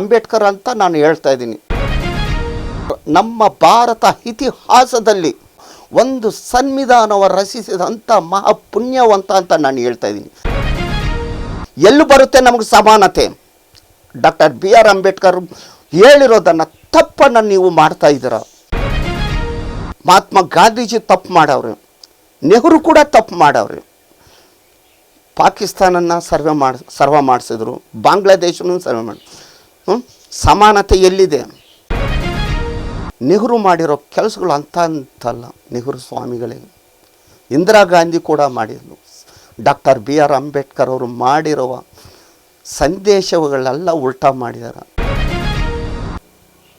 ಅಂಬೇಡ್ಕರ್ ಅಂತ ನಾನು ಹೇಳ್ತಾ ಇದ್ದೀನಿ. ನಮ್ಮ ಭಾರತ ಇತಿಹಾಸದಲ್ಲಿ ಒಂದು ಸಂವಿಧಾನವ ರಚಿಸಿದಂಥ ಮಹಾಪುಣ್ಯವಂತ ಅಂತ ನಾನು ಹೇಳ್ತಾ ಇದ್ದೀನಿ. ಎಲ್ಲಿ ಬರುತ್ತೆ ನಮಗೆ ಸಮಾನತೆ? ಡಾಕ್ಟರ್ ಬಿ ಆರ್ ಅಂಬೇಡ್ಕರ್ ಹೇಳಿರೋದನ್ನು ತಪ್ಪನ್ನು ನೀವು ಮಾಡ್ತಾ ಇದ್ದೀರ? ಮಹಾತ್ಮ ಗಾಂಧೀಜಿ ತಪ್ಪು ಮಾಡವ್ರೆ. ನೆಹರು ಕೂಡ ತಪ್ಪು ಮಾಡವ್ರೆ. ಪಾಕಿಸ್ತಾನನ ಸರ್ವೆ ಮಾಡಿ, ಸರ್ವ ಮಾಡಿಸಿದ್ರು. ಬಾಂಗ್ಲಾದೇಶನೂ ಸರ್ವೆ ಮಾಡಿ? ಸಮಾನತೆ ಎಲ್ಲಿದೆ ನೆಹರು ಮಾಡಿರೋ ಕೆಲಸಗಳು ಅಂತ ಅಂತಲ್ಲ ನೆಹರು ಸ್ವಾಮಿಗಳಿಗೆ. ಇಂದಿರಾ ಗಾಂಧಿ ಕೂಡ ಮಾಡಿದ್ರು ಡಾಕ್ಟರ್ ಬಿ ಆರ್ ಅಂಬೇಡ್ಕರ್ ಅವರು ಮಾಡಿರುವ ಸಂದೇಶಗಳೆಲ್ಲ ಉಲ್ಟಾ ಮಾಡಿದ್ದಾರೆ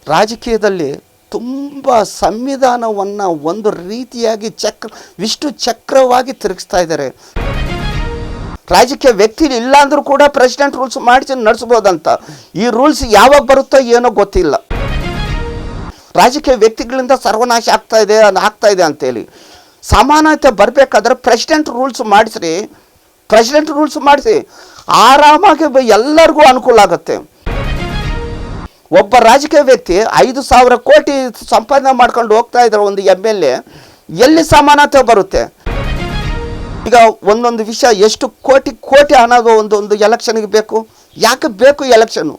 ರಾಜಕೀಯದಲ್ಲಿ ತುಂಬ ಸಂವಿಧಾನವನ್ನು ಒಂದು ರೀತಿಯಾಗಿ ಚಕ್ರ, ವಿಷ್ಣು ಚಕ್ರವಾಗಿ ತಿರುಗಿಸ್ತಾ ಇದ್ದಾರೆ. ರಾಜಕೀಯ ವ್ಯಕ್ತಿ ಇಲ್ಲ ಅಂದ್ರೂ ಕೂಡ ಪ್ರೆಸಿಡೆಂಟ್ ರೂಲ್ಸ್ ಮಾಡಿಸಿ ನಡೆಸ್ಬೋದಂತ ಈ ರೂಲ್ಸ್ ಯಾವಾಗ ಬರುತ್ತೋ ಏನೋ ಗೊತ್ತಿಲ್ಲ. ರಾಜಕೀಯ ವ್ಯಕ್ತಿಗಳಿಂದ ಸರ್ವನಾಶ ಆಗ್ತಾ ಇದೆ ಆಗ್ತಾ ಇದೆ ಅಂತೇಳಿ. ಸಮಾನತೆ ಬರಬೇಕಾದ್ರೆ ಪ್ರೆಸಿಡೆಂಟ್ ರೂಲ್ಸ್ ಮಾಡಿಸ್ರಿ. ಪ್ರೆಸಿಡೆಂಟ್ ರೂಲ್ಸ್ ಮಾಡಿಸಿ. ಆರಾಮಾಗಿ ಎಲ್ಲರಿಗೂ ಅನುಕೂಲ ಆಗುತ್ತೆ. ಒಬ್ಬ ರಾಜಕೀಯ ವ್ಯಕ್ತಿ ಐದು ಸಾವಿರ ಕೋಟಿ ಸಂಪಾದನೆ ಮಾಡ್ಕೊಂಡು ಹೋಗ್ತಾ ಇದ್ದಾರೆ ಒಂದು ಎಂ ಎಲ್ ಎ ಎಲ್ಲಿ ಸಮಾನತೆ ಬರುತ್ತೆ? ಈಗ ಒಂದೊಂದು ವಿಷಯ ಎಷ್ಟು ಕೋಟಿ ಕೋಟಿ ಹಣದ ಒಂದು ಒಂದು ಎಲೆಕ್ಷನ್ಗೆ ಬೇಕು? ಯಾಕೆ ಬೇಕು ಎಲೆಕ್ಷನ್ನು?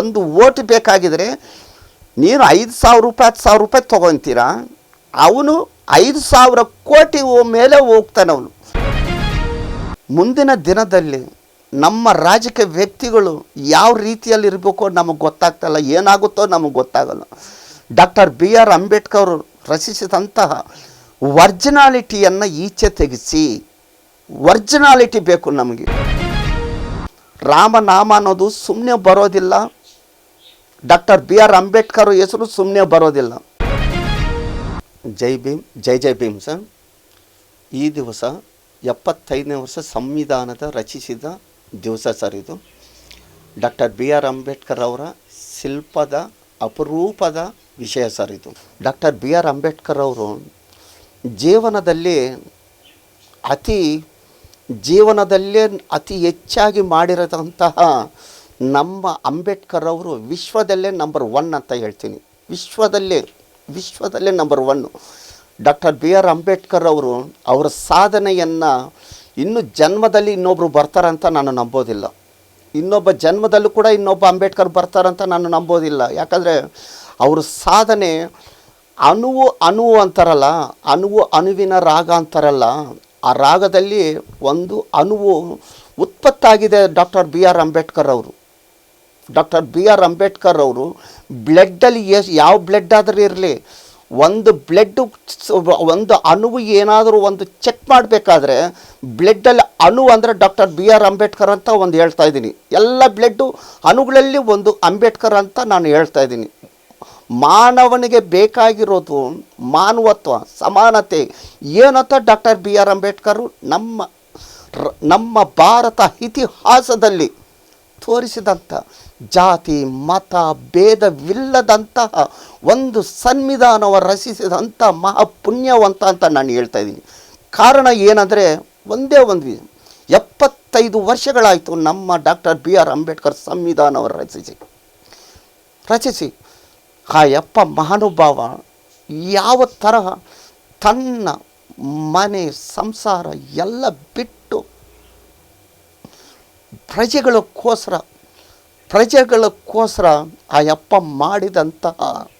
ಒಂದು ಓಟ್ ಬೇಕಾಗಿದ್ರೆ ನೀನು ಐದು ಸಾವಿರ ರೂಪಾಯಿ, ಹತ್ತು ಸಾವಿರ ರೂಪಾಯಿ ತೊಗೊತೀರಾ? ಅವನು ಐದು ಸಾವಿರ ಕೋಟಿ ಮೇಲೆ ಹೋಗ್ತಾನೆ ಅವನು. ಮುಂದಿನ ದಿನದಲ್ಲಿ ನಮ್ಮ ರಾಜಕೀಯ ವ್ಯಕ್ತಿಗಳು ಯಾವ ರೀತಿಯಲ್ಲಿ ಇರಬೇಕೋ ನಮಗೆ ಗೊತ್ತಾಗ್ತಲ್ಲ. ಏನಾಗುತ್ತೋ ನಮಗೆ ಗೊತ್ತಾಗಲ್ಲ. ಡಾಕ್ಟರ್ ಬಿ ಆರ್ ಅಂಬೇಡ್ಕರ್ ರಚಿಸಿದಂತಹ ವರ್ಜಿನಾಲಿಟಿಯನ್ನು ಈಚೆ ತೆಗೆಸಿ, ವರ್ಜಿನಾಲಿಟಿ ಬೇಕು ನಮಗೆ. ರಾಮನಾಮ ಅನ್ನೋದು ಸುಮ್ಮನೆ ಬರೋದಿಲ್ಲ. ಡಾಕ್ಟರ್ ಬಿ ಆರ್ ಅಂಬೇಡ್ಕರ್ ಹೆಸರು ಸುಮ್ಮನೆ ಬರೋದಿಲ್ಲ. ಜೈ ಭೀಮ್, ಜೈ ಜೈ ಭೀಮ್ ಸರ್. ಈ ದಿವಸ ಎಪ್ಪತ್ತೈದನೇ ವರ್ಷ ಸಂವಿಧಾನದ ರಚಿಸಿದ ದಿವಸ ಸರ್ ಇದು. ಡಾಕ್ಟರ್ ಬಿ ಆರ್ ಅಂಬೇಡ್ಕರ್ ಅವರ ಶಿಲ್ಪದ ಅಪರೂಪದ ವಿಷಯ ಸರ್ ಇದು. ಡಾಕ್ಟರ್ ಬಿ ಆರ್ ಅಂಬೇಡ್ಕರ್ ಅವರು ಜೀವನದಲ್ಲಿ ಅತಿ ಜೀವನದಲ್ಲೇ ಅತಿ ಹೆಚ್ಚಾಗಿ ಮಾಡಿರತಂತಹ ನಮ್ಮ ಅಂಬೇಡ್ಕರ್ ಅವರು ವಿಶ್ವದಲ್ಲೇ ನಂಬರ್ ಒನ್ ಅಂತ ಹೇಳ್ತೀನಿ. ವಿಶ್ವದಲ್ಲೇ ವಿಶ್ವದಲ್ಲೇ number one doctor B R Ambedkar ಅವರು ಅವರ ಸಾಧನೆಯನ್ನು ಇನ್ನು ಜನ್ಮದಲ್ಲಿ ಇನ್ನೊಬ್ಬರು ಬರ್ತಾರಂತ ನಾನು ನಂಬೋದಿಲ್ಲ. ಇನ್ನೊಬ್ಬ ಜನ್ಮದಲ್ಲೂ ಕೂಡ ಇನ್ನೊಬ್ಬ ಅಂಬೇಡ್ಕರ್ ಬರ್ತಾರಂತ ನಾನು ನಂಬೋದಿಲ್ಲ. ಯಾಕಂದರೆ ಅವ್ರ ಸಾಧನೆ ಅಣುವು ಅನುವು ಅಂತಾರಲ್ಲ, ಅಣುವು ಅಣುವಿನ ರಾಗ ಅಂತಾರಲ್ಲ, ಆ ರಾಗದಲ್ಲಿ ಒಂದು ಅಣುವು ಉತ್ಪತ್ತಾಗಿದೆ ಡಾಕ್ಟರ್ ಬಿ ಆರ್ ಅಂಬೇಡ್ಕರ್ ಅವರು. ಡಾಕ್ಟರ್ ಬಿ ಆರ್ ಅಂಬೇಡ್ಕರ್ ಅವರು ಬ್ಲಡ್ಡಲ್ಲಿ ಎಸ್, ಯಾವ ಬ್ಲಡ್ ಆದರೂ ಇರಲಿ, ಒಂದು ಬ್ಲಡ್ ಒಂದು ಅಣುವು ಏನಾದರೂ ಒಂದು ಚೆಕ್ ಮಾಡಬೇಕಾದ್ರೆ ಬ್ಲಡ್ಡಲ್ಲಿ ಅಣು ಅಂದರೆ ಡಾಕ್ಟರ್ ಬಿ ಆರ್ ಅಂಬೇಡ್ಕರ್ ಅಂತ ಒಂದು ಹೇಳ್ತಾ ಇದ್ದೀನಿ. ಎಲ್ಲ ಬ್ಲಡ್ಡು ಅಣುಗಳಲ್ಲಿ ಒಂದು ಅಂಬೇಡ್ಕರ್ ಅಂತ ನಾನು ಹೇಳ್ತಾ ಇದ್ದೀನಿ. ಮಾನವನಿಗೆ ಬೇಕಾಗಿರೋದು ಮಾನವತ್ವ, ಸಮಾನತೆ. ಏನಂತ ಡಾಕ್ಟರ್ ಬಿ ಆರ್ ಅಂಬೇಡ್ಕರ್ ನಮ್ಮ ನಮ್ಮ ಭಾರತ ಇತಿಹಾಸದಲ್ಲಿ ತೋರಿಸಿದಂಥ ಜಾತಿ, ಮತ, ಭೇದವಿಲ್ಲದಂತಹ ಒಂದು ಸಂವಿಧಾನವ ರಚಿಸಿದಂಥ ಮಹಾಪುಣ್ಯವಂತ ಅಂತ ನಾನು ಹೇಳ್ತಾ ಇದ್ದೀನಿ. ಕಾರಣ ಏನಂದರೆ ಒಂದೇ ಒಂದು ಎಪ್ಪತ್ತೈದು ವರ್ಷಗಳಾಯಿತು ನಮ್ಮ ಡಾಕ್ಟರ್ ಬಿ ಆರ್ ಅಂಬೇಡ್ಕರ್ ಸಂವಿಧಾನವ ರಚಿಸಿ. ರಚಿಸಿ. ಆ ಯಪ್ಪ ಮಹಾನುಭಾವ, ಯಾವ ತರಹ ತನ್ನ ಮನೆ ಸಂಸಾರ ಎಲ್ಲ ಬಿಟ್ಟು ಪ್ರಜೆಗಳಕ್ಕೋಸ್ಕರ ಪ್ರಜೆಗಳಕ್ಕೋಸ್ಕರ ಆ ಯಪ್ಪ ಮಾಡಿದಂತಹ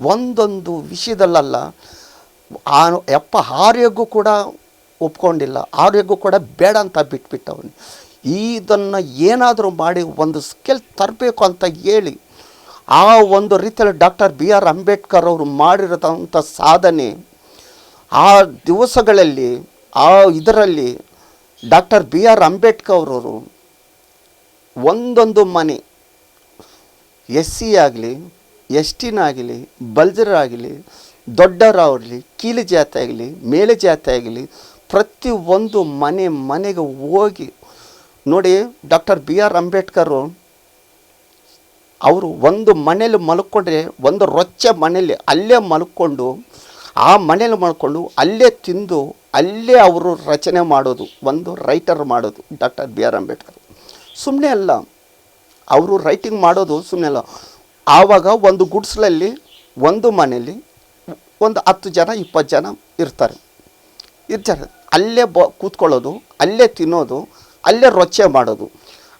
ಒಂದೊಂದು ವಿಷಯದಲ್ಲಲ್ಲ, ಆ ಯಪ್ಪ ಕೂಡ ಒಪ್ಕೊಂಡಿಲ್ಲ ಆರೋಗ್ಯ ಕೂಡ ಬೇಡ ಅಂತ ಬಿಟ್ಬಿಟ್ಟವನು. ಇದನ್ನು ಏನಾದರೂ ಮಾಡಿ ಒಂದು ಸ್ಕಿಲ್ ತರಬೇಕು ಅಂತ ಹೇಳಿ ಆ ಒಂದು ರೀತಿಯಲ್ಲಿ ಡಾಕ್ಟರ್ ಬಿ ಆರ್ ಅಂಬೇಡ್ಕರ್ ಅವರು ಮಾಡಿರತಕ್ಕಂಥ ಸಾಧನೆ, ಆ ದಿವಸಗಳಲ್ಲಿ, ಆ ಇದರಲ್ಲಿ ಡಾಕ್ಟರ್ ಬಿ ಆರ್ ಅಂಬೇಡ್ಕರ್ ಅವರು ಒಂದೊಂದು ಮನೆ ಎಸ್ ಸಿ ಆಗಲಿ ಎಸ್ ಟಿನಾಗಲಿ ಬಲ್ಜರಾಗಲಿ ದೊಡ್ಡವರಾಗಲಿ ಕೀಲು ಜಾತಿ ಆಗಲಿ, ಮೇಲೆ ಜಾತಿ ಆಗಲಿ, ಪ್ರತಿ ಒಂದು ಮನೆ ಮನೆಗೆ ಹೋಗಿ ನೋಡಿ ಡಾಕ್ಟರ್ ಬಿ ಆರ್ ಅಂಬೇಡ್ಕರು ಅವರು ಒಂದು ಮನೇಲಿ ಮಲ್ಕೊಂಡ್ರೆ, ಒಂದು ರೊಚ್ಚ ಮನೇಲಿ ಅಲ್ಲೇ ಮಲ್ಕೊಂಡು, ಆ ಮನೇಲಿ ಮಲ್ಕೊಂಡು ಅಲ್ಲೇ ತಿಂದು, ಅಲ್ಲೇ ಅವರು ರಚನೆ ಮಾಡೋದು, ಒಂದು ರೈಟರ್ ಮಾಡೋದು, ಡಾಕ್ಟರ್ ಬಿ ಆರ್ ಅಂಬೇಡ್ಕರ್. ಸುಮ್ಮನೆ ಅಲ್ಲ, ಅವರು ರೈಟಿಂಗ್ ಮಾಡೋದು ಸುಮ್ಮನೆ ಅಲ್ಲ. ಆವಾಗ ಒಂದು ಗುಡ್ಸ್ಲಲ್ಲಿ, ಒಂದು ಮನೆಯಲ್ಲಿ ಒಂದು ಹತ್ತು ಜನ, ಇಪ್ಪತ್ತು ಜನ ಇರ್ತಾರೆ. ಇರ್ತಾರೆ. ಅಲ್ಲೇ ಬ ಕೂತ್ಕೊಳ್ಳೋದು, ಅಲ್ಲೇ ತಿನ್ನೋದು, ಅಲ್ಲೇ ರೊಚ್ಚೆ ಮಾಡೋದು.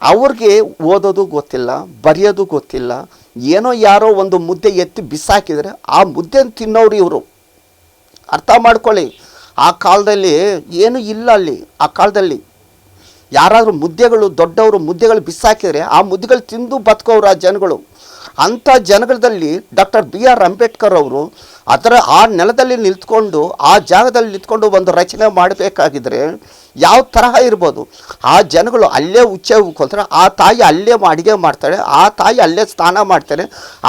ಅವ್ರಿಗೆ ಓದೋದು ಗೊತ್ತಿಲ್ಲ, ಬರೆಯೋದು ಗೊತ್ತಿಲ್ಲ, ಏನೋ ಯಾರೋ ಒಂದು ಮುದ್ದೆ ಎತ್ತಿ ಬಿಸಾಕಿದರೆ ಆ ಮುದ್ದೆ ತಿನ್ನೋರು ಇವರು. ಅರ್ಥ ಮಾಡ್ಕೊಳ್ಳಿ, ಆ ಕಾಲದಲ್ಲಿ ಏನು ಇಲ್ಲ ಅಲ್ಲಿ, ಆ ಕಾಲದಲ್ಲಿ. ಯಾರಾದರೂ ಮುದ್ದೆಗಳು, ದೊಡ್ಡವರು ಮುದ್ದೆಗಳು ಬಿಸಾಕಿದರೆ ಆ ಮುದ್ದೆಗಳು ತಿಂದು ಬದುಕೋರು ಆ ಜನಗಳು ಅಂಥ ಜನಗಳಲ್ಲಿ ಡಾಕ್ಟರ್ ಬಿ ಆರ್ ಅಂಬೇಡ್ಕರ್ ಅವರು ಅದರ ಆ ನೆಲದಲ್ಲಿ ನಿಂತ್ಕೊಂಡು, ಆ ಜಾಗದಲ್ಲಿ ನಿಂತ್ಕೊಂಡು ಒಂದು ರಚನೆ ಮಾಡಬೇಕಾಗಿದ್ರೆ ಯಾವ ತರಹ ಇರ್ಬೋದು? ಆ ಜನಗಳು ಅಲ್ಲೇ ಉಚ್ಚೆ ಹೋಗ್ಕೊಂತಾರೆ ಆ ತಾಯಿ ಅಲ್ಲೇ ಅಡುಗೆ ಮಾಡ್ತಾಳೆ, ಆ ತಾಯಿ ಅಲ್ಲೇ ಸ್ನಾನ ಮಾಡ್ತಾರೆ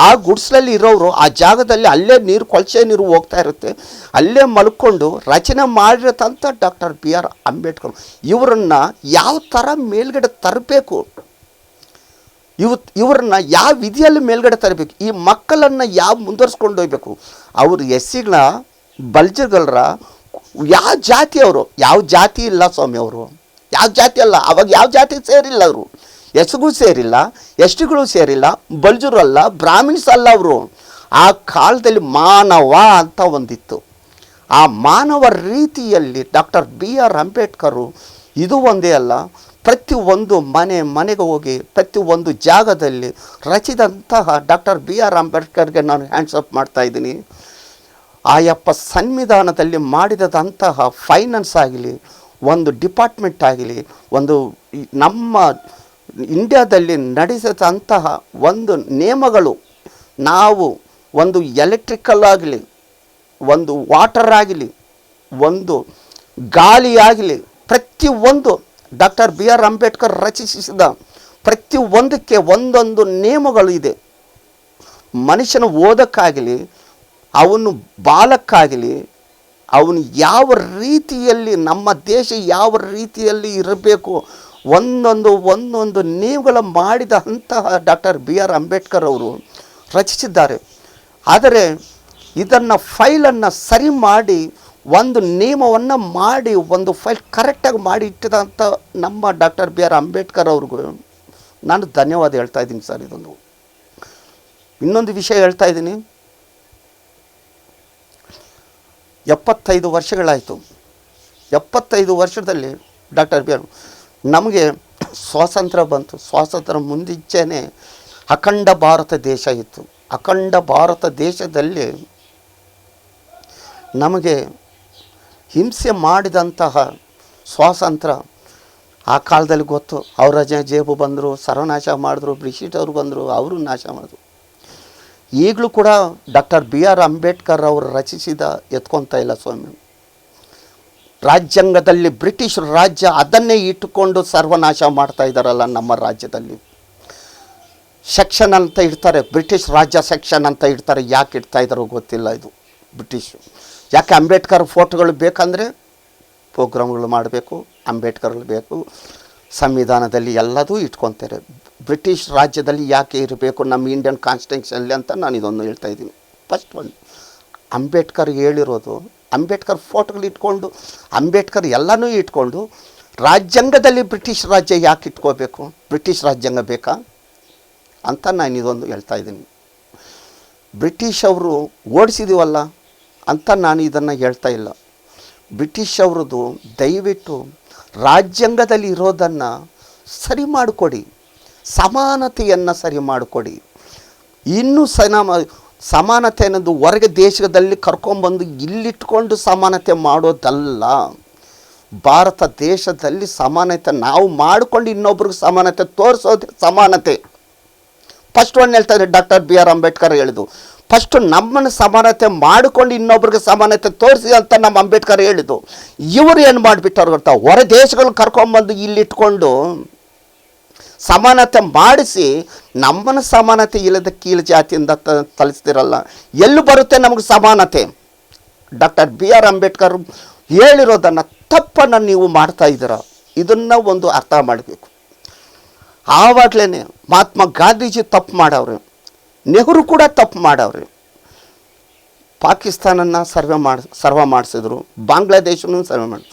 ಆ ಗುಡ್ಸ್ಲಲ್ಲಿ ಇರೋರು ಆ ಜಾಗದಲ್ಲಿ ಅಲ್ಲೇ ನೀರು, ಕೊಳಚೆ ನೀರು ಹೋಗ್ತಾ ಇರುತ್ತೆ. ಅಲ್ಲೇ ಮಲ್ಕೊಂಡು ರಚನೆ ಮಾಡಿರತಂಥ ಡಾಕ್ಟರ್ ಬಿ ಆರ್ ಅಂಬೇಡ್ಕರ್ ಇವರನ್ನು ಯಾವ ಥರ ಮೇಲ್ಗಡೆ ತರಬೇಕು? ಇವ್ ಇವ್ರನ್ನ ಯಾವ ವಿಧಿಯಲ್ಲಿ ಮೇಲ್ಗಡೆ ತರಬೇಕು? ಈ ಮಕ್ಕಳನ್ನು ಯಾವ ಮುಂದುವರ್ಸ್ಕೊಂಡು ಹೋಗ್ಬೇಕು? ಅವರು ಎಸ್ ಸಿಗಳ ಬಲ್ಜಗಳರ, ಯಾವ ಜಾತಿ ಅವರು? ಯಾವ ಜಾತಿ ಇಲ್ಲ ಸ್ವಾಮಿ ಅವರು. ಯಾವ ಜಾತಿ ಅಲ್ಲ. ಅವಾಗ ಯಾವ ಜಾತಿ ಸೇರಿಲ್ಲ ಅವರು. ಎಸ್ಗೂ ಸೇರಿಲ್ಲ, ಎಸ್ಟಿಗಳು ಸೇರಿಲ್ಲ, ಬಲ್ಜರು ಅಲ್ಲ, ಬ್ರಾಹ್ಮಿಣ್ಸ್ ಅಲ್ಲ ಅವರು. ಆ ಕಾಲದಲ್ಲಿ ಮಾನವ ಅಂತ ಒಂದಿತ್ತು. ಆ ಮಾನವ ರೀತಿಯಲ್ಲಿ ಡಾಕ್ಟರ್ ಬಿ ಆರ್ ಅಂಬೇಡ್ಕರು ಇದು ಒಂದೇ ಅಲ್ಲ. ಪ್ರತಿ ಒಂದು ಮನೆ, ಮನೆಗೆ ಹೋಗಿ ಪ್ರತಿ ಒಂದು ಜಾಗದಲ್ಲಿ ರಚಿದಂತಹ ಡಾಕ್ಟರ್ ಬಿ ಆರ್ ಅಂಬೇಡ್ಕರ್ಗೆ ನಾನು ಹ್ಯಾಂಡ್ಸ್ ಅಪ್ ಮಾಡ್ತಾ ಇದ್ದೀನಿ. ಆಯಪ್ಪ ಸಂವಿಧಾನದಲ್ಲಿ ಮಾಡಿದಂತಹ ಫೈನಾನ್ಸ್ ಆಗಲಿ, ಒಂದು ಡಿಪಾರ್ಟ್ಮೆಂಟ್ ಆಗಲಿ, ಒಂದು ನಮ್ಮ ಇಂಡಿಯಾದಲ್ಲಿ ನಡೆಸಿದಂತಹ ಒಂದು ನಿಯಮಗಳು, ನಾವು ಒಂದು ಎಲೆಕ್ಟ್ರಿಕಲ್ ಆಗಲಿ, ಒಂದು ವಾಟರ್ ಆಗಲಿ, ಒಂದು ಗಾಳಿ ಆಗಲಿ ಪ್ರತಿಯೊಂದು ಡಾಕ್ಟರ್ ಬಿ ಆರ್ ಅಂಬೇಡ್ಕರ್ ರಚಿಸಿದ ಪ್ರತಿಯೊಂದಕ್ಕೆ ಒಂದೊಂದು ನಿಯಮಗಳು ಇದೆ. ಮನುಷ್ಯನ ಓದಕ್ಕಾಗಲಿ, ಅವನು ಬಾಲಕ್ಕಾಗಲಿ, ಅವನು ಯಾವ ರೀತಿಯಲ್ಲಿ ನಮ್ಮ ದೇಶ ಯಾವ ರೀತಿಯಲ್ಲಿ ಇರಬೇಕು, ಒಂದೊಂದು ಒಂದೊಂದು ನಿಯಮಗಳ ಮಾಡಿದ ಅಂತಹ ಡಾಕ್ಟರ್ ಬಿ ಆರ್ ಅಂಬೇಡ್ಕರ್ ಅವರು ರಚಿಸಿದ್ದಾರೆ. ಆದರೆ ಇದನ್ನು ಫೈಲನ್ನು ಸರಿ ಮಾಡಿ ಒಂದು ನಿಯಮವನ್ನು ಮಾಡಿ, ಒಂದು ಫೈಲ್ ಕರೆಕ್ಟಾಗಿ ಮಾಡಿ ಇಟ್ಟಿದಂಥ ನಮ್ಮ ಡಾಕ್ಟರ್ ಬಿ ಆರ್ ಅಂಬೇಡ್ಕರ್ ಅವ್ರಿಗೂ ನಾನು ಧನ್ಯವಾದ ಹೇಳ್ತಾ ಇದ್ದೀನಿ ಸರ್ ಇದೊಂದು. ಇನ್ನೊಂದು ವಿಷಯ ಹೇಳ್ತಾ ಇದ್ದೀನಿ. ಎಪ್ಪತ್ತೈದು ವರ್ಷಗಳಾಯಿತು. ಎಪ್ಪತ್ತೈದು ವರ್ಷದಲ್ಲಿ ಡಾಕ್ಟರ್ ಬಿ ಆರ್ ನಮಗೆ ಸ್ವಾತಂತ್ರ್ಯ ಬಂತು. ಸ್ವಾತಂತ್ರ್ಯ ಮುಂದಿಚ್ಚೇನೆ ಅಖಂಡ ಭಾರತ ದೇಶ ಇತ್ತು. ಅಖಂಡ ಭಾರತ ದೇಶದಲ್ಲಿ ನಮಗೆ ಹಿಂಸೆ ಮಾಡಿದಂತಹ ಸ್ವಾತಂತ್ರ್ಯ ಆ ಕಾಲದಲ್ಲಿ ಗೊತ್ತು. ಅವರ ಜೇಬು ಬಂದರು, ಸರ್ವನಾಶ ಮಾಡಿದ್ರು ಬ್ರಿಟಿಷರು ಬಂದರು, ಅವರು ನಾಶ ಮಾಡಿದ್ರು. ಈಗಲೂ ಕೂಡ ಡಾಕ್ಟರ್ ಬಿ ಆರ್ ಅಂಬೇಡ್ಕರ್ ಅವರು ರಚಿಸಿದ ಎತ್ಕೊತಾ ಇಲ್ಲ ಸ್ವಾಮಿ. ರಾಜ್ಯಾಂಗದಲ್ಲಿ ಬ್ರಿಟಿಷ್ ರಾಜ್ಯ ಅದನ್ನೇ ಇಟ್ಟುಕೊಂಡು ಸರ್ವನಾಶ ಮಾಡ್ತಾ ಇದ್ದಾರಲ್ಲ ನಮ್ಮ ರಾಜ್ಯದಲ್ಲಿ. ಸೆಕ್ಷನ್ ಅಂತ ಇಡ್ತಾರೆ, ಬ್ರಿಟಿಷ್ ರಾಜ್ಯ ಸೆಕ್ಷನ್ ಅಂತ ಇಡ್ತಾರೆ, ಯಾಕೆ ಇಡ್ತಾ ಇದ್ದಾರೋ ಗೊತ್ತಿಲ್ಲ ಇದು ಬ್ರಿಟಿಷ್. ಯಾಕೆ ಅಂಬೇಡ್ಕರ್ ಫೋಟೋಗಳು ಬೇಕಂದರೆ ಪ್ರೋಗ್ರಾಮ್ಗಳು ಮಾಡಬೇಕು, ಅಂಬೇಡ್ಕರ್ಗಳು ಬೇಕು, ಸಂವಿಧಾನದಲ್ಲಿ ಎಲ್ಲದೂ ಇಟ್ಕೊತಾರೆ. ಬ್ರಿಟಿಷ್ ರಾಜ್ಯದಲ್ಲಿ ಯಾಕೆ ಇರಬೇಕು, ನಮ್ಮ ಇಂಡಿಯನ್ ಕಾನ್ಸ್ಟಿಟ್ಯೂಷನಲ್ಲಿ ಅಂತ ನಾನು ಇದೊಂದು ಹೇಳ್ತಾ ಇದ್ದೀನಿ. ಫಸ್ಟ್ ಒಂದು ಅಂಬೇಡ್ಕರ್ ಹೇಳಿರೋದು, ಅಂಬೇಡ್ಕರ್ ಫೋಟೋಗಳು ಇಟ್ಕೊಂಡು, ಅಂಬೇಡ್ಕರ್ ಎಲ್ಲನೂ ಇಟ್ಕೊಂಡು, ರಾಜ್ಯಾಂಗದಲ್ಲಿ ಬ್ರಿಟಿಷ್ ರಾಜ್ಯ ಯಾಕೆ ಇಟ್ಕೋಬೇಕು, ಬ್ರಿಟಿಷ್ ರಾಜ್ಯಾಂಗ ಬೇಕಾ ಅಂತ ನಾನು ಇದೊಂದು ಹೇಳ್ತಾ ಇದ್ದೀನಿ. ಬ್ರಿಟಿಷ್ ಅವರು ಓಡಿಸಿದೀವಲ್ಲ ಅಂತ ನಾನು ಇದನ್ನು ಹೇಳ್ತಾ ಇಲ್ಲ. ಬ್ರಿಟಿಷ್ ಅವ್ರದ್ದು ದಯವಿಟ್ಟು ರಾಜ್ಯಾಂಗದಲ್ಲಿ ಇರೋದನ್ನು ಸರಿ ಮಾಡಿಕೊಡಿ. ಸಮಾನತೆಯನ್ನು ಸರಿ ಮಾಡಿಕೊಡಿ. ಇನ್ನೂ ಸಮ ಸಮಾನತೆ ಅನ್ನೋದು ಹೊರಗೆ ದೇಶದಲ್ಲಿ ಕರ್ಕೊಂಬಂದು ಇಲ್ಲಿಟ್ಕೊಂಡು ಸಮಾನತೆ ಮಾಡೋದಲ್ಲ. ಭಾರತ ದೇಶದಲ್ಲಿ ಸಮಾನತೆ ನಾವು ಮಾಡಿಕೊಂಡು ಇನ್ನೊಬ್ರಿಗೆ ಸಮಾನತೆ ತೋರಿಸೋದು ಸಮಾನತೆ. ಫಸ್ಟ್ ಒನ್ ಹೇಳ್ತಾರೆ ಡಾಕ್ಟರ್ ಬಿ ಆರ್ ಅಂಬೇಡ್ಕರ್ ಹೇಳಿದ್ದು. ಫಸ್ಟು ನಮ್ಮನ್ನು ಸಮಾನತೆ ಮಾಡಿಕೊಂಡು ಇನ್ನೊಬ್ರಿಗೆ ಸಮಾನತೆ ತೋರಿಸಿ ಅಂತ ನಮ್ಮ ಅಂಬೇಡ್ಕರ್ ಹೇಳಿದ್ದು. ಇವರು ಏನು ಮಾಡಿಬಿಟ್ಟವ್ರು ಗೊತ್ತಾ? ಹೊರ ದೇಶಗಳು ಕರ್ಕೊಂಬಂದು ಇಲ್ಲಿಟ್ಕೊಂಡು ಸಮಾನತೆ ಮಾಡಿಸಿ ನಮ್ಮನ್ನು ಸಮಾನತೆ ಇಲ್ಲದ ಕೀಳು ಜಾತಿಯಿಂದ ತಲಿಸ್ತಿರಲ್ಲ. ಎಲ್ಲಿ ಬರುತ್ತೆ ನಮಗೆ ಸಮಾನತೆ? ಡಾಕ್ಟರ್ ಬಿ ಆರ್ ಅಂಬೇಡ್ಕರ್ ಹೇಳಿರೋದನ್ನು ತಪ್ಪನ್ನು ನೀವು ಮಾಡ್ತಾ ಇದ್ದೀರ. ಇದನ್ನು ಒಂದು ಅರ್ಥ ಮಾಡಬೇಕು. ಆವಾಗಲೇ ಮಹಾತ್ಮ ಗಾಂಧೀಜಿ ತಪ್ಪು ಮಾಡವ್ರೆ. ನೆಹರು ಕೂಡ ತಪ್ಪು ಮಾಡವ್ರಿ. ಪಾಕಿಸ್ತಾನನ್ನು ಸರ್ವೆ ಮಾಡಿ, ಸರ್ವ ಮಾಡಿಸಿದ್ರು. ಬಾಂಗ್ಲಾದೇಶನೂ ಸರ್ವೆ ಮಾಡಿ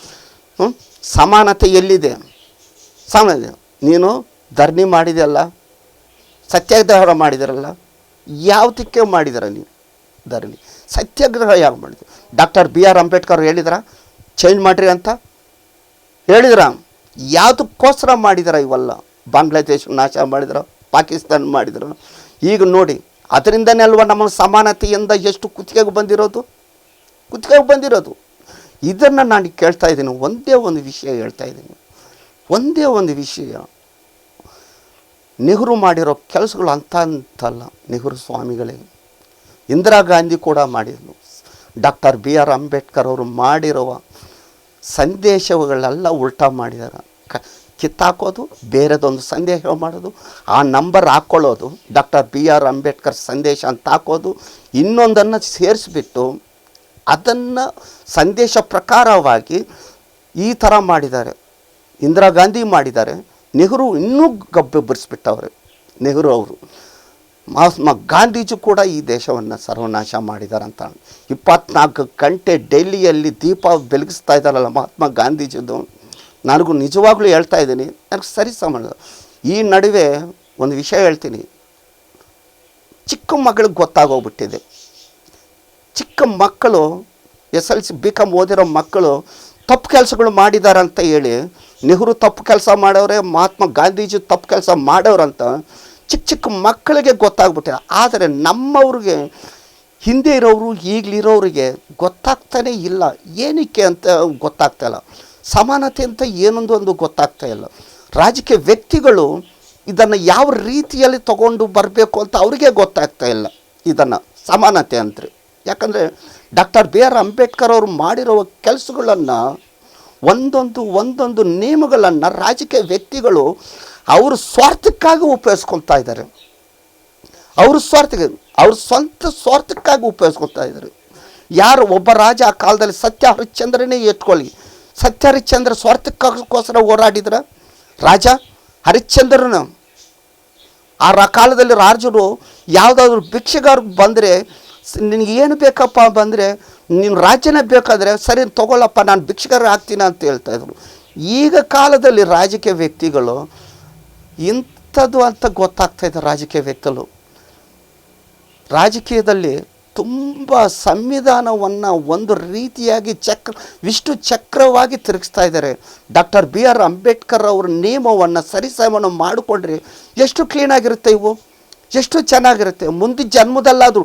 ಸಮಾನತೆ ಎಲ್ಲಿದೆ? ಸಮಾನತೆ. ನೀನು ಧರ್ಣಿ ಮಾಡಿದೆಯಲ್ಲ? ಸತ್ಯಾಗ್ರಹ ಮಾಡಿದಿರಲ್ಲ? ಯಾವುದಕ್ಕೆ ಮಾಡಿದಾರ ನೀವು ಧರಣಿ ಸತ್ಯಾಗ್ರಹ ಯಾವ ಮಾಡಿದ್ರು? ಡಾಕ್ಟರ್ ಬಿ ಆರ್ ಅಂಬೇಡ್ಕರ್ ಹೇಳಿದ್ರ? ಚೇಂಜ್ ಮಾಡಿರಿ ಅಂತ ಹೇಳಿದ್ರ? ಯಾವುದಕ್ಕೋಸ್ಕರ ಮಾಡಿದಾರ ಇವೆಲ್ಲ? ಬಾಂಗ್ಲಾದೇಶ ನಾಶ ಮಾಡಿದ್ರು? ಪಾಕಿಸ್ತಾನ ಮಾಡಿದ್ರ? ಈಗ ನೋಡಿ, ಅದರಿಂದನೇ ಅಲ್ವಾ ನಮ್ಮ ಸಮಾನತೆಯಿಂದ ಎಷ್ಟು ಕುತ್ತಿಗೆಗೆ ಬಂದಿರೋದು? ಕುತ್ತಿಗೆಗೆ ಬಂದಿರೋದು. ಇದನ್ನು ನಾನು ಕೇಳ್ತಾ ಇದ್ದೀನಿ, ಒಂದೇ ಒಂದು ವಿಷಯ ಹೇಳ್ತಾ ಇದ್ದೀನಿ. ಒಂದೇ ಒಂದು ವಿಷಯ. ನೆಹರು ಮಾಡಿರೋ ಕೆಲಸಗಳು ಅಂತ ಅಂತಲ್ಲ, ನೆಹರು ಸ್ವಾಮಿಗಳೇ. ಇಂದಿರಾ ಗಾಂಧಿ ಕೂಡ ಮಾಡಿದ್ರು ಡಾಕ್ಟರ್ ಬಿ ಆರ್ ಅಂಬೇಡ್ಕರ್ ಅವರು ಮಾಡಿರುವ ಸಂದೇಶಗಳೆಲ್ಲ ಉಲ್ಟಾ ಮಾಡಿದ್ದಾರೆ ಕಿತ್ತಾಕೋದು, ಬೇರೆದೊಂದು ಸಂದೇಶ ಮಾಡೋದು, ಆ ನಂಬರ್ ಹಾಕ್ಕೊಳ್ಳೋದು, ಡಾಕ್ಟರ್ ಬಿ ಆರ್ ಅಂಬೇಡ್ಕರ್ ಸಂದೇಶ ಅಂತ ಹಾಕೋದು, ಇನ್ನೊಂದನ್ನು ಸೇರಿಸ್ಬಿಟ್ಟು ಅದನ್ನು ಸಂದೇಶ ಪ್ರಕಾರವಾಗಿ ಈ ಥರ ಮಾಡಿದ್ದಾರೆ. ಇಂದಿರಾ ಗಾಂಧಿ ಮಾಡಿದ್ದಾರೆ. ನೆಹರು ಇನ್ನೂ ಗಬ್ಬೆಬ್ಬರಿಸ್ಬಿಟ್ಟವ್ರೆ ನೆಹರು ಅವರು. ಮಹಾತ್ಮ ಗಾಂಧೀಜಿ ಕೂಡ ಈ ದೇಶವನ್ನು ಸರ್ವನಾಶ ಮಾಡಿದಾರಂತ ಇಪ್ಪತ್ನಾಲ್ಕು ಗಂಟೆ ಡೆಲ್ಲಿಯಲ್ಲಿ ದೀಪ ಬೆಳಗಿಸ್ತಾ ಇದ್ದಾರಲ್ಲ ಮಹಾತ್ಮ ಗಾಂಧೀಜಿದು. ನನಗೂ ನಿಜವಾಗ್ಲೂ ಹೇಳ್ತಾ ಇದ್ದೀನಿ. ನನಗೆ ಸರಿ ಸಂಬಂಧ. ಈ ನಡುವೆ ಒಂದು ವಿಷಯ ಹೇಳ್ತೀನಿ. ಚಿಕ್ಕ ಮಗಳಿಗೆ ಗೊತ್ತಾಗೋಗ್ಬಿಟ್ಟಿದೆ. ಚಿಕ್ಕ ಮಕ್ಕಳು, S L C B com ಓದಿರೋ ಮಕ್ಕಳು ತಪ್ಪು ಕೆಲಸಗಳು ಮಾಡಿದ್ದಾರೆ ಅಂತ ಹೇಳಿ, ನೆಹರು ತಪ್ಪು ಕೆಲಸ ಮಾಡೋರೆ, ಮಹಾತ್ಮ ಗಾಂಧೀಜಿ ತಪ್ಪು ಕೆಲಸ ಮಾಡೋರಂತ ಚಿಕ್ಕ ಚಿಕ್ಕ ಮಕ್ಕಳಿಗೆ ಗೊತ್ತಾಗ್ಬಿಟ್ಟಿದೆ. ಆದರೆ ನಮ್ಮವ್ರಿಗೆ, ಹಿಂದೆ ಇರೋರು ಈಗಲಿರೋರಿಗೆ ಗೊತ್ತಾಗ್ತಾನೇ ಇಲ್ಲ. ಏನಕ್ಕೆ ಅಂತ ಗೊತ್ತಾಗ್ತಾ ಇಲ್ಲ. ಸಮಾನತೆ ಅಂತ ಏನೊಂದು ಒಂದು ಗೊತ್ತಾಗ್ತಾ ಇಲ್ಲ. ರಾಜಕೀಯ ವ್ಯಕ್ತಿಗಳು ಇದನ್ನು ಯಾವ ರೀತಿಯಲ್ಲಿ ತಗೊಂಡು ಬರಬೇಕು ಅಂತ ಅವರಿಗೆ ಗೊತ್ತಾಗ್ತಾ ಇಲ್ಲ ಇದನ್ನು, ಸಮಾನತೆ ಅಂತ ಯಾಕಂದರೆ ಡಾಕ್ಟರ್ ಬಿ ಆರ್ ಅಂಬೇಡ್ಕರ್ ಅವರು ಮಾಡಿರುವ ಕೆಲಸಗಳನ್ನು ಒಂದೊಂದು ಒಂದೊಂದು ನಿಯಮಗಳನ್ನು ರಾಜಕೀಯ ವ್ಯಕ್ತಿಗಳು ಅವರು ಸ್ವಾರ್ಥಕ್ಕಾಗಿ ಉಪಯೋಗಿಸ್ಕೊಳ್ತಾ ಇದ್ದಾರೆ. ಅವ್ರ ಸ್ವಾರ್ಥಕ್ಕೆ ಅವ್ರ ಸ್ವಂತ ಸ್ವಾರ್ಥಕ್ಕಾಗಿ ಉಪಯೋಗಿಸ್ಕೊಳ್ತಾ ಇದ್ದಾರೆ. ಯಾರು ಒಬ್ಬ ರಾಜ ಆ ಕಾಲದಲ್ಲಿ ಸತ್ಯ ಹರಿಶ್ಚಂದ್ರನೇ ಎತ್ಕೊಳ್ಳಿ. ಸತ್ಯ ಹರಿಶ್ಚಂದ್ರ ಸ್ವಾರ್ಥಕ್ಕೋಸ್ಕರ ಹೋರಾಡಿದ್ರ ರಾಜ ಹರಿಶ್ಚಂದ್ರನ. ಆ ಕಾಲದಲ್ಲಿ ರಾಜರು ಯಾವುದಾದ್ರು ಭಿಕ್ಷೆಗಾರ್ಗೆ ಬಂದರೆ ನಿನಗೆ ಏನು ಬೇಕಪ್ಪ ಬಂದರೆ ನಿಮ್ಮ ರಾಜ್ಯನ ಬೇಕಾದರೆ ಸರಿ ತಗೊಳ್ಳಪ್ಪ ನಾನು ಭಿಕ್ಷೆಗಾರ ಆಗ್ತೀನಿ ಅಂತ ಹೇಳ್ತಾಯಿದ್ರು ಈಗ ಕಾಲದಲ್ಲಿ ರಾಜಕೀಯ ವ್ಯಕ್ತಿಗಳು ಇಂಥದ್ದು ಅಂತ ಗೊತ್ತಾಗ್ತಾಯಿದೆ ರಾಜಕೀಯ ವ್ಯಕ್ತಿಗಳು. ರಾಜಕೀಯದಲ್ಲಿ ತುಂಬ ಸಂವಿಧಾನವನ್ನು ಒಂದು ರೀತಿಯಾಗಿ ಚಕ್ರ ವಿಷ್ಣು ಚಕ್ರವಾಗಿ ತಿರುಗಿಸ್ತಾ ಇದ್ದಾರೆ. ಡಾಕ್ಟರ್ ಬಿ ಆರ್ ಅಂಬೇಡ್ಕರ್ ಅವ್ರ ನಿಯಮವನ್ನು ಸರಿಸಮನ ಮಾಡಿಕೊಂಡ್ರೆ ಎಷ್ಟು ಕ್ಲೀನಾಗಿರುತ್ತೆ ಇವು? ಎಷ್ಟು ಚೆನ್ನಾಗಿರುತ್ತೆ? ಮುಂದಿನ ಜನ್ಮದಲ್ಲಾದರೂ,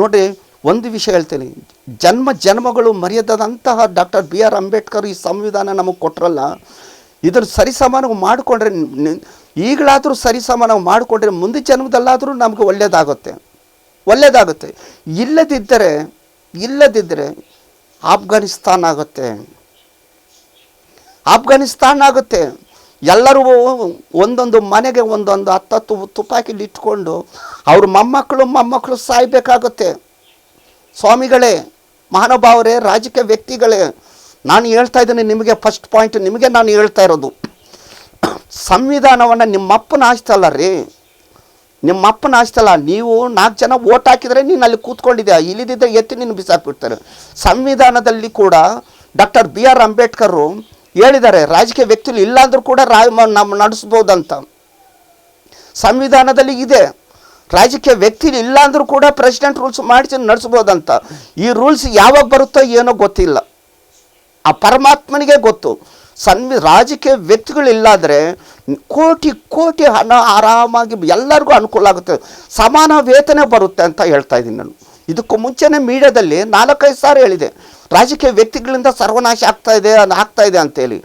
ನೋಡಿರಿ, ಒಂದು ವಿಷಯ ಹೇಳ್ತೀನಿ. ಜನ್ಮ ಜನ್ಮಗಳು ಮರೆಯದಂತಹ ಡಾಕ್ಟರ್ ಬಿ ಆರ್ ಅಂಬೇಡ್ಕರ್ ಈ ಸಂವಿಧಾನ ನಮಗೆ ಕೊಟ್ಟರಲ್ಲ ಇದನ್ನು ಸರಿಸಮಾನ ಮಾಡಿಕೊಂಡ್ರೆ ಈಗಲಾದರೂ ಸರಿಸಮಾನ ಮಾಡಿಕೊಂಡ್ರೆ ಮುಂದಿನ ಜನ್ಮದಲ್ಲಾದರೂ ನಮಗೆ ಒಳ್ಳೆಯದಾಗುತ್ತೆ ಒಳ್ಳೆಯದಾಗುತ್ತೆ ಇಲ್ಲದಿದ್ದರೆ ಇಲ್ಲದಿದ್ದರೆ ಆಫ್ಘಾನಿಸ್ತಾನ್ ಆಗುತ್ತೆ. ಆಫ್ಘಾನಿಸ್ತಾನ್ ಆಗುತ್ತೆ. ಎಲ್ಲರೂ ಒಂದೊಂದು ಮನೆಗೆ ಒಂದೊಂದು ಹತ್ತತ್ತು ತುಪಾಕಿಲಿ ಇಟ್ಕೊಂಡು ಅವ್ರ ಮೊಮ್ಮಕ್ಕಳು ಮೊಮ್ಮಕ್ಕಳು ಸಾಯ್ಬೇಕಾಗುತ್ತೆ. ಸ್ವಾಮಿಗಳೇ, ಮಹಾನುಭಾವರೇ, ರಾಜಕೀಯ ವ್ಯಕ್ತಿಗಳೇ, ನಾನು ಹೇಳ್ತಾ ಇದ್ದೀನಿ ನಿಮಗೆ ಫಸ್ಟ್ ಪಾಯಿಂಟ್ ನಿಮಗೆ ನಾನು ಹೇಳ್ತಾ ಇರೋದು. ಸಂವಿಧಾನವನ್ನು ನಿಮ್ಮಪ್ಪನ ಆಸ್ತಲ್ಲ ರೀ. ನಿಮ್ಮಪ್ಪನ ಅಷ್ಟಲ್ಲ ನೀವು ನಾಲ್ಕು ಜನ ಓಟ್ ಹಾಕಿದರೆ ನೀನು ಅಲ್ಲಿ ಕೂತ್ಕೊಂಡಿದ್ದೆ ಇಲ್ಲಿದ್ದರೆ ಎತ್ತಿ ನೀನು ಬಿಸಾಕ್ಬಿಡ್ತಾರೆ. ಸಂವಿಧಾನದಲ್ಲಿ ಕೂಡ ಡಾಕ್ಟರ್ ಬಿ ಆರ್ ಅಂಬೇಡ್ಕರು ಹೇಳಿದ್ದಾರೆ, ರಾಜಕೀಯ ವ್ಯಕ್ತಿಗಳು ಇಲ್ಲಾಂದರೂ ಕೂಡ ರಾ ನಮ್ಮ ನಡೆಸ್ಬೋದಂತ. ಸಂವಿಧಾನದಲ್ಲಿ ಇದೆ. ರಾಜಕೀಯ ವ್ಯಕ್ತಿ ಇಲ್ಲಾಂದರೂ ಕೂಡ ಪ್ರೆಸಿಡೆಂಟ್ ರೂಲ್ಸ್ ಮಾಡಿಸಿ ನಡೆಸ್ಬೋದಂತ. ಈ ರೂಲ್ಸ್ ಯಾವಾಗ ಬರುತ್ತೋ ಏನೋ ಗೊತ್ತಿಲ್ಲ. ಆ ಪರಮಾತ್ಮನಿಗೆ ಗೊತ್ತು. ಸಂವಿ ರಾಜಕೀಯ ವ್ಯಕ್ತಿಗಳಿಲ್ಲಾದರೆ ಕೋಟಿ ಕೋಟಿ ಹಣ ಆರಾಮಾಗಿ ಎಲ್ಲರಿಗೂ ಅನುಕೂಲ ಆಗುತ್ತೆ. ಸಮಾನ ವೇತನ ಬರುತ್ತೆ ಅಂತ ಹೇಳ್ತಾ ಇದ್ದೀನಿ ನಾನು. ಇದಕ್ಕೂ ಮುಂಚೆನೇ ಮೀಡಿಯಾದಲ್ಲಿ ನಾಲ್ಕೈದು ಸಾರಿ ಹೇಳಿದೆ. ರಾಜಕೀಯ ವ್ಯಕ್ತಿಗಳಿಂದ ಸರ್ವನಾಶ ಆಗ್ತಾ ಇದೆ ಆಗ್ತಾ ಇದೆ ಅಂತೇಳಿ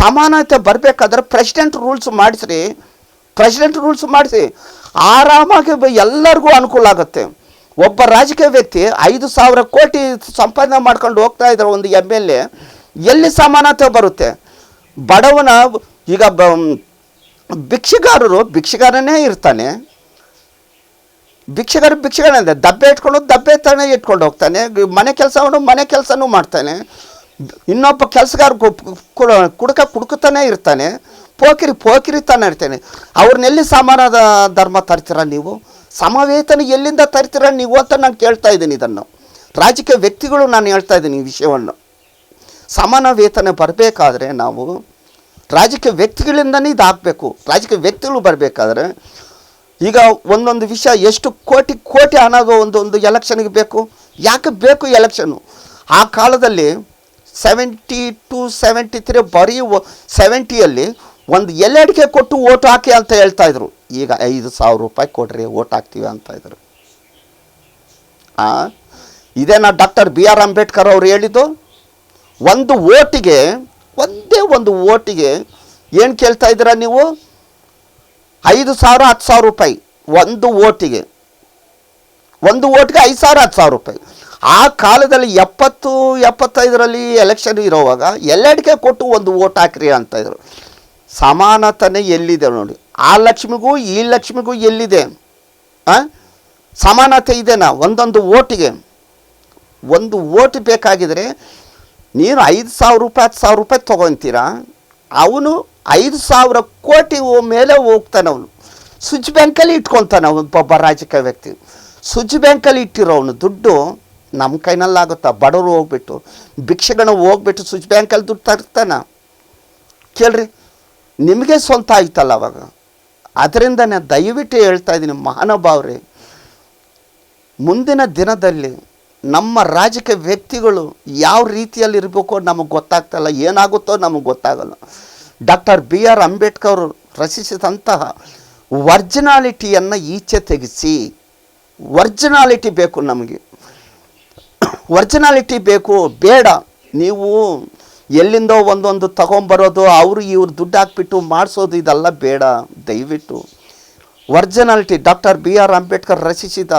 ಸಮಾನತೆ ಬರಬೇಕಾದ್ರೆ ಪ್ರೆಸಿಡೆಂಟ್ ರೂಲ್ಸ್ ಮಾಡಿಸ್ರಿ. ಪ್ರೆಸಿಡೆಂಟ್ ರೂಲ್ಸ್ ಮಾಡಿಸಿ ಆರಾಮಾಗಿ ಎಲ್ಲರಿಗೂ ಅನುಕೂಲ ಆಗುತ್ತೆ. ಒಬ್ಬ ರಾಜಕೀಯ ವ್ಯಕ್ತಿ ಐದು ಸಾವಿರ ಕೋಟಿ ಸಂಪಾದನೆ ಮಾಡ್ಕೊಂಡು ಹೋಗ್ತಾ ಇದ್ದಾರೆ ಒಂದು ಎಂ ಎಲ್ ಎ ಎಲ್ಲಿ ಸಮಾನತೆ ಬರುತ್ತೆ? ಬಡವನ ಈಗ ಬ ಭಿಕ್ಷೆಗಾರರು ಭಿಕ್ಷೆಗಾರನೇ ಇರ್ತಾನೆ. ಭಿಕ್ಷೆಗಾರ ಭಿಕ್ಷೆಗಾರ ದಬ್ಬೆ ಇಟ್ಕೊಂಡು ದಬ್ಬೆ ತಾನೇ ಇಟ್ಕೊಂಡು ಹೋಗ್ತಾನೆ. ಮನೆ ಕೆಲಸವನ್ನು ಮನೆ ಕೆಲಸನೂ ಮಾಡ್ತಾನೆ. ಇನ್ನೊಬ್ಬ ಕೆಲಸಗಾರ ಕುಡ್ಕ ಕುಡ್ಕತಾನೆ ಇರ್ತಾನೆ. ಪೋಕಿರಿ ಪೋಕಿರಿ ತಾನೇ ಇರ್ತಾನೆ. ಅವ್ರನ್ನೆಲ್ಲಿ ಸಮಾನದ ಧರ್ಮ ತರ್ತೀರ ನೀವು? ಸಮವೇತನ ಎಲ್ಲಿಂದ ತರ್ತೀರ ನೀವು ಅಂತ ನಾನು ಕೇಳ್ತಾ ಇದ್ದೀನಿ ಇದನ್ನು. ರಾಜಕೀಯ ವ್ಯಕ್ತಿಗಳು ನಾನು ಹೇಳ್ತಾ ಇದ್ದೀನಿ ಈ ವಿಷಯವನ್ನು. ಸಮಾನ ವೇತನ ಬರಬೇಕಾದ್ರೆ ನಾವು ರಾಜಕೀಯ ವ್ಯಕ್ತಿಗಳಿಂದನೇ ಇದಾಗಬೇಕು. ರಾಜಕೀಯ ವ್ಯಕ್ತಿಗಳು ಬರಬೇಕಾದ್ರೆ ಈಗ ಒಂದೊಂದು ವಿಷಯ ಎಷ್ಟು ಕೋಟಿ ಕೋಟಿ ಹಣದ ಒಂದು ಒಂದು ಎಲೆಕ್ಷನ್ಗೆ ಬೇಕು. ಯಾಕೆ ಬೇಕು ಎಲೆಕ್ಷನ್ನು ಆ ಕಾಲದಲ್ಲಿ ಸೆವೆಂಟಿ ಟು ಸೆವೆಂಟಿ ತ್ರೀ ಬರೀ ಸೆವೆಂಟಿಯಲ್ಲಿ ಒಂದು ಎಲ್ಲೆಡಿಕೆ ಕೊಟ್ಟು ಓಟ್ ಹಾಕಿ ಅಂತ ಹೇಳ್ತಾ ಇದ್ರು. ಈಗ ಐದು ಸಾವಿರ ರೂಪಾಯಿ ಕೊಡ್ರಿ, ಓಟ್ ಹಾಕ್ತೀವಿ ಅಂತ ಇದ್ರು. ಇದೇನಾ ಡಾಕ್ಟರ್ ಬಿ ಆರ್ ಅಂಬೇಡ್ಕರ್ ಅವರು ಹೇಳಿದ್ದು? ಒಂದು ಓಟಿಗೆ, ಒಂದೇ ಒಂದು ಓಟಿಗೆ ಏನು ಕೇಳ್ತಾ ಇದ್ದೀರ ನೀವು? ಐದು ಸಾವಿರ, ಹತ್ತು ಸಾವಿರ ರೂಪಾಯಿ ಒಂದು ಓಟಿಗೆ. ಒಂದು ಓಟ್ಗೆ ಐದು ಸಾವಿರ, ಹತ್ತು ಸಾವಿರ ರೂಪಾಯಿ. ಆ ಕಾಲದಲ್ಲಿ ಎಪ್ಪತ್ತು, ಎಪ್ಪತ್ತೈದರಲ್ಲಿ ಎಲೆಕ್ಷನ್ ಇರೋವಾಗ ಎಲ್ಲೆಡಿಕೆ ಕೊಟ್ಟು ಒಂದು ಓಟ್ ಹಾಕ್ರಿ ಅಂತ ಇದ್ರು. ಸಮಾನತನೆ ಎಲ್ಲಿದೆ ನೋಡಿ. ಆ ಲಕ್ಷ್ಮಿಗೂ, ಈ ಲಕ್ಷ್ಮಿಗೂ ಎಲ್ಲಿದೆ? ಸಮಾನತೆ ಇದೆನಾ? ಒಂದೊಂದು ಓಟಿಗೆ. ಒಂದು ಓಟ್ ಬೇಕಾಗಿದ್ರೆ ನೀನು ಐದು ಸಾವಿರ ರೂಪಾಯಿ, ಹತ್ತು ಸಾವಿರ ರೂಪಾಯಿ ತೊಗೊತೀರಾ? ಅವನು ಐದು ಸಾವಿರ ಕೋಟಿ ಮೇಲೆ ಹೋಗ್ತಾನೆ ಅವನು. ಸ್ವಿಚ್ ಬ್ಯಾಂಕಲ್ಲಿ ಇಟ್ಕೊತಾನೆ ಅವನು ಒಬ್ಬ ರಾಜಕೀಯ ವ್ಯಕ್ತಿ. ಸ್ವಿಚ್ ಬ್ಯಾಂಕಲ್ಲಿ ಇಟ್ಟಿರೋವನು ದುಡ್ಡು ನಮ್ಮ ಕೈನಲ್ಲಾಗುತ್ತಾ ಬಡವರು ಹೋಗ್ಬಿಟ್ಟು, ಭಿಕ್ಷೆಗಣ ಹೋಗ್ಬಿಟ್ಟು ಸ್ವಿಚ್ ಬ್ಯಾಂಕಲ್ಲಿ ದುಡ್ಡು ತರ್ತಾನ? ಕೇಳ್ರಿ, ನಿಮಗೆ ಸ್ವಂತ ಆಯ್ತಲ್ಲ ಅವಾಗ. ಅದರಿಂದ ನಾನು ದಯವಿಟ್ಟು ಹೇಳ್ತಾ ಇದ್ದೀನಿ, ಮಹಾನುಭಾವ್ರಿ, ಮುಂದಿನ ದಿನದಲ್ಲಿ ನಮ್ಮ ರಾಜಕೀಯ ವ್ಯಕ್ತಿಗಳು ಯಾವ ರೀತಿಯಲ್ಲಿ ಇರಬೇಕು ನಮಗೆ ಗೊತ್ತಾಗ್ತಲ್ಲ ಏನಾಗುತ್ತೋ ನಮಗೆ ಗೊತ್ತಾಗಲ್ಲ. ಡಾಕ್ಟರ್ ಬಿ ಆರ್ ಅಂಬೇಡ್ಕರ್ ರಚಿಸಿದಂತಹ ವರ್ಜಿನಾಲಿಟಿಯನ್ನು ಈಚೆ ತೆಗೆಸಿ ವರ್ಜಿನಾಲಿಟಿ ಬೇಕು ನಮಗೆ. ವರ್ಜಿನಾಲಿಟಿ ಬೇಕು, ಬೇಡ. ನೀವು ಎಲ್ಲಿಂದೋ ಒಂದೊಂದು ತಗೊಂಬರೋದು, ಅವರು ಇವ್ರು ದುಡ್ಡು ಹಾಕ್ಬಿಟ್ಟು ಮಾಡಿಸೋದು ಇದೆಲ್ಲ ಬೇಡ. ದಯವಿಟ್ಟು. Originality doctor B R Ambedkar ರಚಿಸಿದ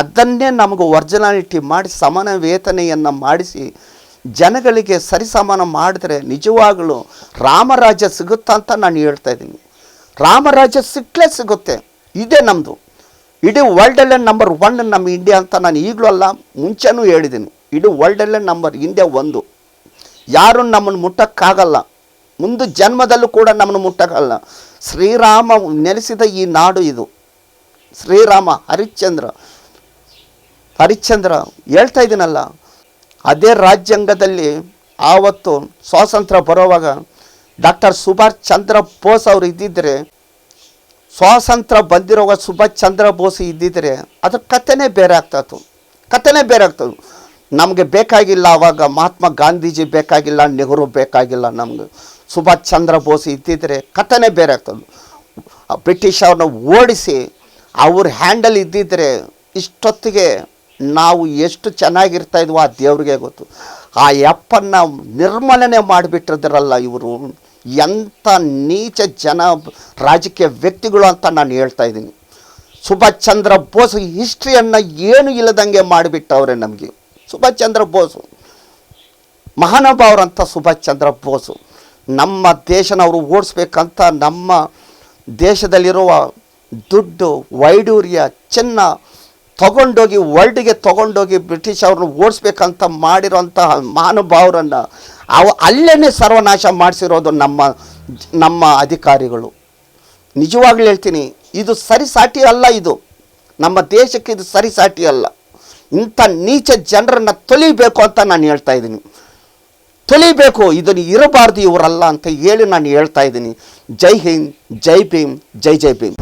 ಅದನ್ನೇ ನಮಗೆ ಒರ್ಜಿನಾಲಿಟಿ ಮಾಡಿ ಸಮಾನ ವೇತನೆಯನ್ನು ಮಾಡಿಸಿ ಜನಗಳಿಗೆ ಸರಿಸಮಾನ ಮಾಡಿದ್ರೆ ನಿಜವಾಗಲೂ ರಾಮರಾಜ್ಯ ಸಿಗುತ್ತಾ ಅಂತ ನಾನು ಹೇಳ್ತಾ ಇದ್ದೀನಿ. ರಾಮರಾಜ್ಯ ಸಿಕ್ಕಲೇ ಸಿಗುತ್ತೆ. ಇದೇ ನಮ್ಮದು ಇಡೀ ವರ್ಲ್ಡಲ್ಲೇ ನಂಬರ್ ಒನ್ ನಮ್ಮ ಇಂಡಿಯಾ ಅಂತ ನಾನು ಈಗಲೂ ಅಲ್ಲ, ಮುಂಚೆನೂ ಹೇಳಿದ್ದೀನಿ. ಇಡೀ ವರ್ಲ್ಡಲ್ಲೇ ನಂಬರ್ ಇಂಡಿಯಾ ಒಂದು. ಯಾರು ನಮ್ಮನ್ನು ಮುಟ್ಟಕ್ಕಾಗಲ್ಲ. ಮುಂದೆ ಜನ್ಮದಲ್ಲೂ ಕೂಡ ನಮ್ಮನ್ನು ಮುಟ್ಟಕ್ಕಲ್ಲ ಶ್ರೀರಾಮ ನೆಲೆಸಿದ ಈ ನಾಡು ಇದು. ಶ್ರೀರಾಮ, ಹರಿಶ್ಚಂದ್ರ. ಹರಿಶ್ಚಂದ್ರ ಹೇಳ್ತಾ ಇದ್ದೀನಲ್ಲ ಅದೇ ರಾಜ್ಯಾಂಗದಲ್ಲಿ ಆವತ್ತು ಸ್ವಾತಂತ್ರ್ಯ ಬರೋವಾಗ ಡಾಕ್ಟರ್ ಸುಭಾಷ್ ಚಂದ್ರ ಬೋಸ್ ಅವರು ಇದ್ದಿದ್ದರೆ ಸ್ವಾತಂತ್ರ್ಯ ಬಂದಿರುವಾಗ ಸುಭಾಷ್ ಚಂದ್ರ ಬೋಸ್ ಇದ್ದಿದ್ದರೆ ಅದ್ರ ಕಥೆನೇ ಬೇರೆ ಆಗ್ತಾಯಿತ್ತು. ಕಥೆನೇ ಬೇರೆ ಆಗ್ತದೆ ನಮಗೆ ಬೇಕಾಗಿಲ್ಲ ಆವಾಗ ಮಹಾತ್ಮ ಗಾಂಧೀಜಿ ಬೇಕಾಗಿಲ್ಲ, ನೆಹರು ಬೇಕಾಗಿಲ್ಲ ನಮಗೆ. ಸುಭಾಷ್ ಚಂದ್ರ ಬೋಸ್ ಇದ್ದಿದ್ದರೆ ಕಥೆನೇ ಬೇರೆ ಆಗ್ತದೆ ಬ್ರಿಟಿಷ್ ಓಡಿಸಿ ಅವ್ರ ಹ್ಯಾಂಡಲ್ ಇದ್ದಿದ್ದರೆ ಇಷ್ಟೊತ್ತಿಗೆ ನಾವು ಎಷ್ಟು ಚೆನ್ನಾಗಿರ್ತಾ ಇದ್ವೋ ಆ ದೇವ್ರಿಗೆ ಗೊತ್ತು. ಆ ಯಪ್ಪನ್ನ ನಿರ್ಮಲನೆ ಮಾಡಿಬಿಟ್ಟಿದ್ರಲ್ಲ ಇವರು. ಎಂಥ ನೀಚ ಜನ, ರಾಜಕೀಯ ವ್ಯಕ್ತಿಗಳು ಅಂತ ನಾನು ಹೇಳ್ತಾ ಇದ್ದೀನಿ. ಸುಭಾಷ್ ಚಂದ್ರ ಬೋಸ್ ಹಿಸ್ಟ್ರಿಯನ್ನು ಏನು ಇಲ್ಲದಂಗೆ ಮಾಡಿಬಿಟ್ಟವ್ರೆ ನಮಗೆ. ಸುಭಾಷ್ ಚಂದ್ರ ಬೋಸು. ಮಹಾನುಭಾವರಂಥ ಸುಭಾಷ್ ಚಂದ್ರ ಬೋಸು. ನಮ್ಮ ದೇಶನವರು ಓಡಿಸ್ಬೇಕಂತ ನಮ್ಮ ದೇಶದಲ್ಲಿರುವ ದುಡ್ಡು, ವೈಡೂರ್ಯ, ಚಿನ್ನ ತಗೊಂಡೋಗಿ ವರ್ಲ್ಡ್ಗೆ ತಗೊಂಡೋಗಿ ಬ್ರಿಟಿಷ್ ಅವ್ರನ್ನ ಓಡಿಸ್ಬೇಕಂತ ಮಾಡಿರೋಂತಹ ಮಹಾನುಭಾವರನ್ನು ಅವು ಅಲ್ಲೇ ಸರ್ವನಾಶ ಮಾಡಿಸಿರೋದು ನಮ್ಮ ನಮ್ಮ ಅಧಿಕಾರಿಗಳು. ನಿಜವಾಗ್ಲೂ ಹೇಳ್ತೀನಿ, ಇದು ಸರಿಸಾಟಿ ಅಲ್ಲ ಇದು. ನಮ್ಮ ದೇಶಕ್ಕೆ ಇದು ಸರಿಸಾಟಿ ಅಲ್ಲ. ಇಂಥ ನೀಚ ಜನರನ್ನು ತೊಲಿಬೇಕು ಅಂತ ನಾನು ಹೇಳ್ತಾ ಇದ್ದೀನಿ. ತೊಲಿಬೇಕು, ಇದನ್ನು ಇರಬಾರ್ದು ಇವರಲ್ಲ ಅಂತ ಹೇಳಿ ನಾನು ಹೇಳ್ತಾ ಇದ್ದೀನಿ. ಜೈ ಹಿಂದ್, ಜೈ ಭೀಮ್, ಜೈ ಜೈ ಭೀಮ್.